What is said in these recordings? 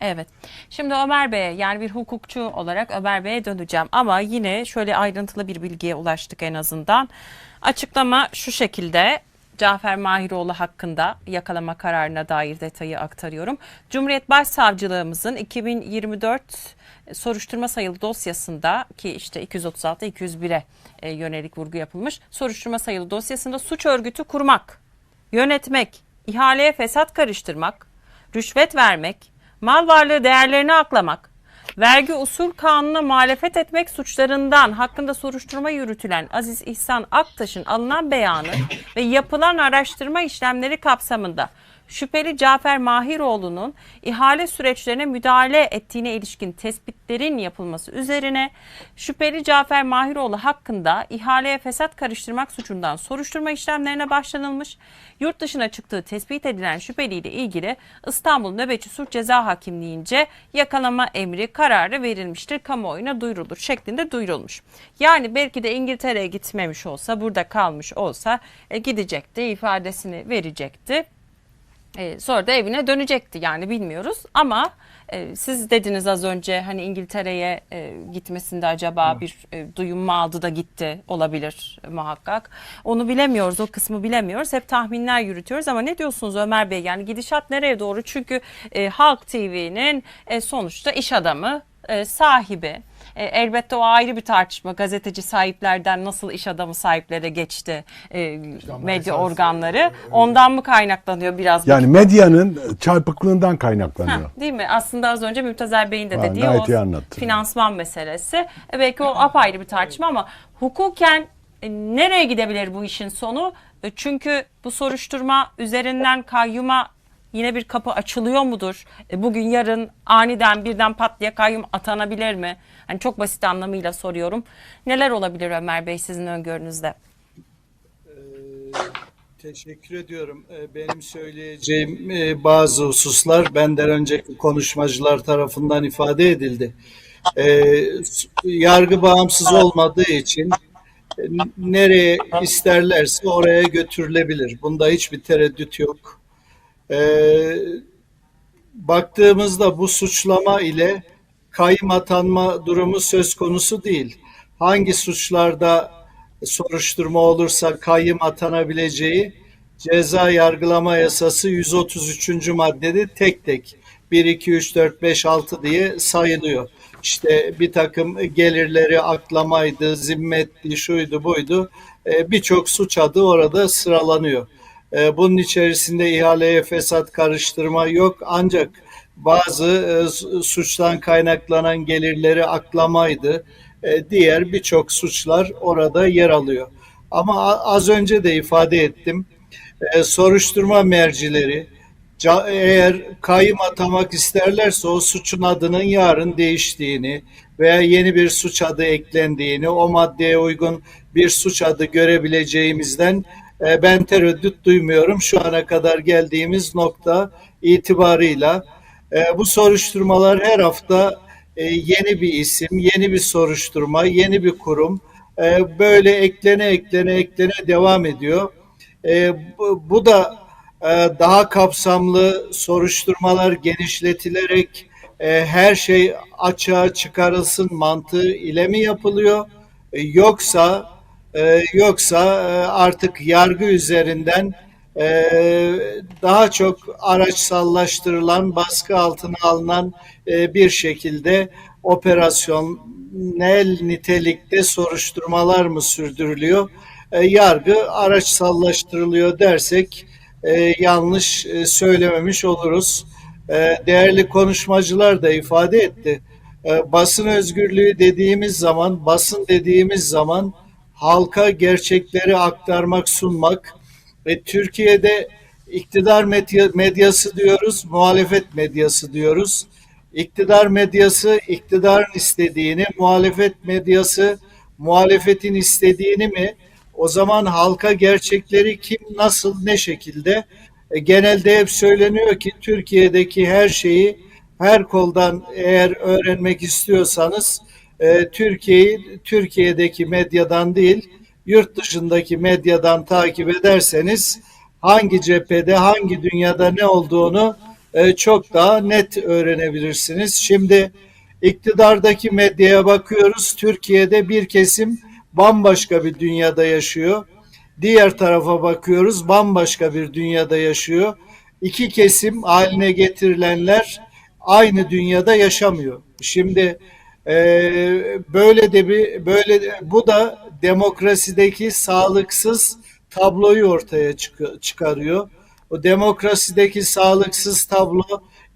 Evet. Şimdi Ömer Bey'e yani bir hukukçu olarak Ömer Bey'e döneceğim. Ama yine şöyle ayrıntılı bir bilgiye ulaştık en azından. Açıklama şu şekilde. Cafer Mahiroğlu hakkında yakalama kararına dair detayı aktarıyorum. Cumhuriyet Başsavcılığımızın 2024 soruşturma sayılı dosyasında ki işte 236-201'e e, yönelik vurgu yapılmış. Soruşturma sayılı dosyasında suç örgütü kurmak, yönetmek, ihaleye fesat karıştırmak, rüşvet vermek, mal varlığı değerlerini aklamak, vergi usul kanununa muhalefet etmek suçlarından hakkında soruşturma yürütülen Aziz İhsan Aktaş'ın alınan beyanı ve yapılan araştırma işlemleri kapsamında şüpheli Cafer Mahiroğlu'nun ihale süreçlerine müdahale ettiğine ilişkin tespitlerin yapılması üzerine şüpheli Cafer Mahiroğlu hakkında ihaleye fesat karıştırmak suçundan soruşturma işlemlerine başlanılmış. Yurt dışına çıktığı tespit edilen şüpheliyle ilgili İstanbul Nöbetçi Suç Ceza Hakimliğince yakalama emri kararı verilmiştir. Kamuoyuna duyurulur şeklinde duyurulmuş. Yani belki de İngiltere'ye gitmemiş olsa burada kalmış olsa e, gidecekti ifadesini verecekti. E, sonra da evine dönecekti yani bilmiyoruz. Ama e, siz dediniz az önce hani İngiltere'ye e, gitmesinde acaba bir e, duyum mu aldı da gitti olabilir e, muhakkak. Onu bilemiyoruz o kısmı bilemiyoruz. Hep tahminler yürütüyoruz ama ne diyorsunuz Ömer Bey? Yani gidişat nereye doğru? Çünkü e, Halk TV'nin e, sonuçta iş adamı e, sahibi. E, elbette o ayrı bir tartışma. Gazeteci sahiplerden nasıl iş adamı sahiplere geçti e, medya organları. Ondan mı kaynaklanıyor biraz? Yani medyanın çarpıklığından kaynaklanıyor. Ha, değil mi? Aslında az önce Mürtezer Bey'in de Ha, dediği iyi o finansman meselesi. E, belki o apayrı bir tartışma ama hukuken e, nereye gidebilir bu işin sonu? E, çünkü bu soruşturma üzerinden kayyuma yine bir kapı açılıyor mudur? E, bugün yarın aniden birden pat diye kayyum atanabilir mi? Hani çok basit anlamıyla soruyorum. Neler olabilir Ömer Bey sizin öngörünüzde? Teşekkür ediyorum. Ee, Benim söyleyeceğim e, bazı hususlar benden önceki konuşmacılar tarafından ifade edildi. Ee, Yargı bağımsız olmadığı için e, nereye isterlerse oraya götürülebilir. Bunda hiçbir tereddüt yok. Ee, Baktığımızda bu suçlama ile kayyım atanma durumu söz konusu değil. Hangi suçlarda soruşturma olursa kayyım atanabileceği ceza yargılama yasası 133. maddede tek tek 1, 2, 3, 4, 5, 6 diye sayılıyor. İşte bir takım gelirleri aklamaydı, zimmetti, şuydu buydu. Ee, Birçok suç adı orada sıralanıyor. Ee, Bunun içerisinde ihaleye fesat karıştırma yok ancak bazı e, su- suçtan kaynaklanan gelirleri aklamaydı. E, Diğer birçok suçlar orada yer alıyor. Ama az önce de ifade ettim. e, Soruşturma mercileri eğer kayyım atamak isterlerse o suçun adının yarın değiştiğini veya yeni bir suç adı eklendiğini, o maddeye uygun bir suç adı görebileceğimizden e, ben tereddüt duymuyorum. Şu ana kadar geldiğimiz nokta itibarıyla e, bu soruşturmalar her hafta e, yeni bir isim, yeni bir soruşturma, yeni bir kurum böyle eklene eklene eklene devam ediyor. Bu, da daha kapsamlı soruşturmalar genişletilerek her şey açığa çıkarılsın mantığı ile mi yapılıyor? Yoksa e, yoksa e, artık yargı üzerinden e, daha çok araçsallaştırılan, baskı altına alınan e, bir şekilde operasyonel nitelikte soruşturmalar mı sürdürülüyor? E, yargı araçsallaştırılıyor dersek yanlış söylememiş oluruz. Değerli konuşmacılar da ifade etti. Basın özgürlüğü dediğimiz zaman, basın dediğimiz zaman halka gerçekleri aktarmak, sunmak ve Türkiye'de iktidar medya, medyası diyoruz, muhalefet medyası diyoruz. İktidar medyası iktidarın istediğini, muhalefet medyası muhalefetin istediğini mi? O zaman halka gerçekleri kim, nasıl, ne şekilde? E, genelde hep söyleniyor ki Türkiye'deki her şeyi her koldan eğer öğrenmek istiyorsanız e, Türkiye'yi Türkiye'deki medyadan değil yurt dışındaki medyadan takip ederseniz hangi cephede hangi dünyada ne olduğunu e, çok daha net öğrenebilirsiniz. Şimdi iktidardaki medyaya bakıyoruz. Türkiye'de bir kesim bambaşka bir dünyada yaşıyor. Diğer tarafa bakıyoruz bambaşka bir dünyada yaşıyor. İki kesim haline getirilenler aynı dünyada yaşamıyor. Şimdi e, böyle de bir böyle de- bu da demokrasideki sağlıksız tabloyu ortaya çık- çıkarıyor. O demokrasideki sağlıksız tablo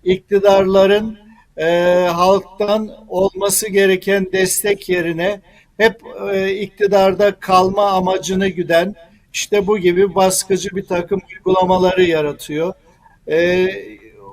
iktidarların e, halktan olması gereken destek yerine hep e, iktidarda kalma amacını güden işte bu gibi baskıcı bir takım uygulamaları yaratıyor. E,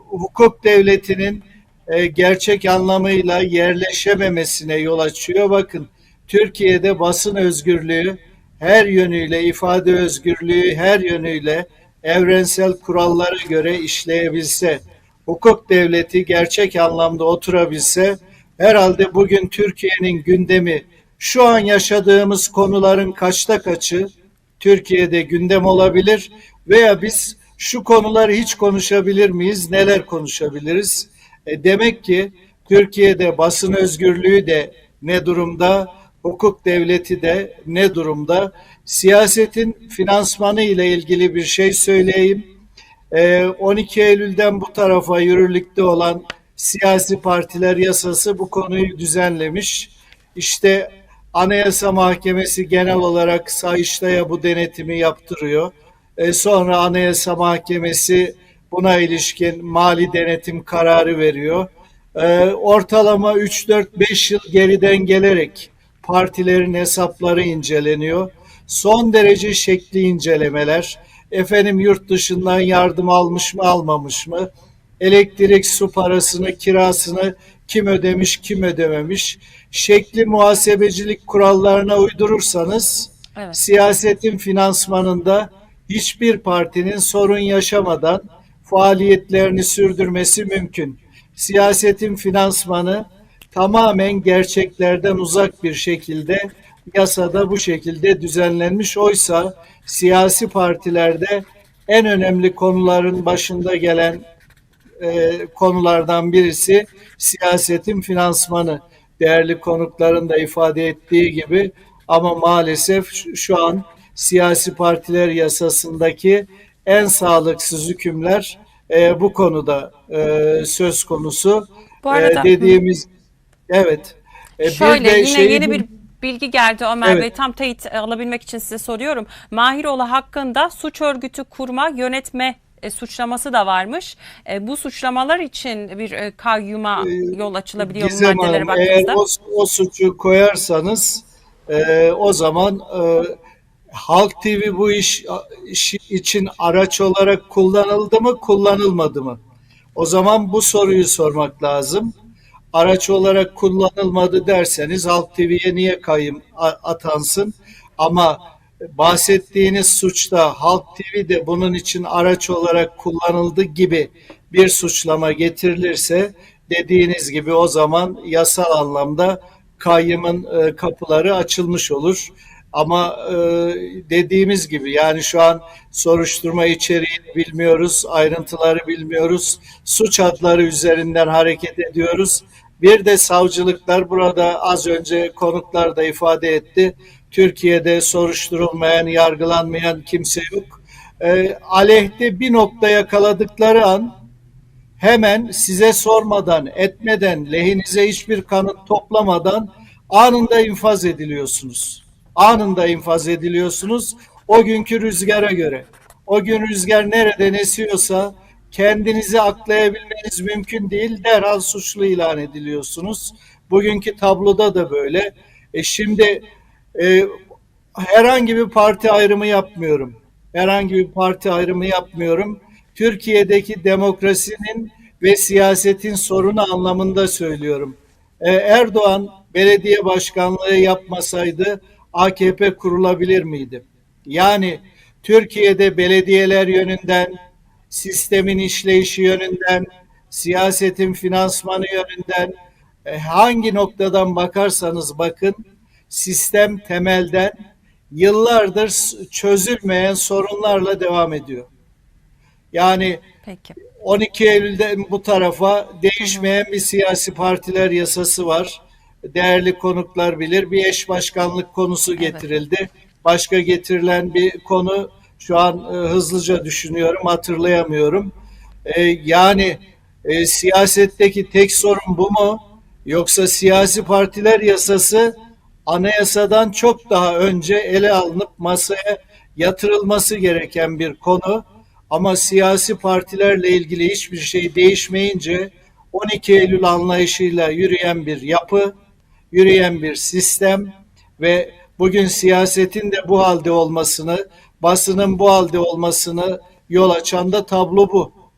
hukuk devletinin e, gerçek anlamıyla yerleşememesine yol açıyor. Bakın Türkiye'de basın özgürlüğü her yönüyle ifade özgürlüğü her yönüyle evrensel kurallara göre işleyebilse, hukuk devleti gerçek anlamda oturabilse herhalde bugün Türkiye'nin gündemi şu an yaşadığımız konuların kaçta kaçı Türkiye'de gündem olabilir veya biz şu konuları hiç konuşabilir miyiz? Neler konuşabiliriz? E, demek ki Türkiye'de basın özgürlüğü de ne durumda, hukuk devleti de ne durumda? Siyasetin finansmanı ile ilgili bir şey söyleyeyim. E, 12 Eylül'den bu tarafa yürürlükte olan siyasi partiler yasası bu konuyu düzenlemiş. İşte Anayasa Mahkemesi genel olarak Sayıştay'a bu denetimi yaptırıyor. E, sonra Anayasa Mahkemesi buna ilişkin mali denetim kararı veriyor. E, ortalama 3-4-5 yıl geriden gelerek partilerin hesapları inceleniyor. Son derece şekli incelemeler. Efendim yurt dışından yardım almış mı almamış mı? Elektrik su parasını, kirasını kim ödemiş, kim ödememiş? Şekli muhasebecilik kurallarına uydurursanız Evet. siyasetin finansmanında hiçbir partinin sorun yaşamadan faaliyetlerini sürdürmesi mümkün. Siyasetin finansmanı tamamen gerçeklerden uzak bir şekilde yasada bu şekilde düzenlenmiş. Oysa siyasi partilerde en önemli konuların başında gelen e, konulardan birisi siyasetin finansmanı. Değerli konukların da ifade ettiği gibi ama maalesef şu- an siyasi partiler yasasındaki en sağlıksız hükümler e, bu konuda e, söz konusu. Bu arada- E, dediğimiz evet. E, bir Şöyle de yine şeyi- yeni bir bilgi geldi Ömer Evet. Bey. Tam teyit alabilmek için size soruyorum. Mahiroğlu hakkında suç örgütü kurma, yönetme e, suçlaması da varmış. E, bu suçlamalar için bir e, kayyuma yol açılabiliyor mu Gizem maddelere Hanım, eğer baktığınızda? o, o suçu koyarsanız e, o zaman e, Halk TV bu iş, iş için araç olarak kullanıldı mı, kullanılmadı mı? O zaman bu soruyu sormak lazım. Araç olarak kullanılmadı derseniz Halk TV'ye niye kayyum a- atansın? Ama bahsettiğiniz suçta Halk TV de bunun için araç olarak kullanıldı gibi bir suçlama getirilirse dediğiniz gibi o zaman yasal anlamda kayyımın e, kapıları açılmış olur. Ama e, dediğimiz gibi yani şu an soruşturma içeriğini bilmiyoruz, ayrıntıları bilmiyoruz. Suç adları üzerinden hareket ediyoruz. Bir de savcılıklar burada az önce konuklar da ifade etti. Türkiye'de soruşturulmayan, yargılanmayan kimse yok. E, aleyhte bir nokta yakaladıkları an hemen size sormadan, etmeden, lehinize hiçbir kanıt toplamadan anında infaz ediliyorsunuz. Anında infaz ediliyorsunuz o günkü rüzgara göre. O gün rüzgar nereden esiyorsa kendinizi aklayabilmeniz mümkün değil. Derhal suçlu ilan ediliyorsunuz. Bugünkü tabloda da böyle. E şimdi e, herhangi bir parti ayrımı yapmıyorum. Herhangi bir parti ayrımı yapmıyorum. Türkiye'deki demokrasinin ve siyasetin sorunu anlamında söylüyorum. Ee, Erdoğan belediye başkanlığı yapmasaydı AKP kurulabilir miydi? Yani Türkiye'de belediyeler yönünden, sistemin işleyişi yönünden, siyasetin finansmanı yönünden e, hangi noktadan bakarsanız bakın sistem temelden yıllardır çözülmeyen sorunlarla devam ediyor. Yani Peki. 12 Eylül'de bu tarafa değişmeyen bir siyasi partiler yasası var. Değerli konuklar bilir. Bir eş başkanlık konusu getirildi. Başka getirilen bir konu şu an e, hızlıca düşünüyorum, hatırlayamıyorum. E, yani e, siyasetteki tek sorun bu mu? Yoksa siyasi partiler yasası anayasadan çok daha önce ele alınıp masaya yatırılması gereken bir konu. Ama siyasi partilerle ilgili hiçbir şey değişmeyince 12 Eylül anlayışıyla yürüyen bir yapı, yürüyen bir sistem ve bugün siyasetin de bu halde olmasını, basının bu halde olmasını yol açan da tablo bu.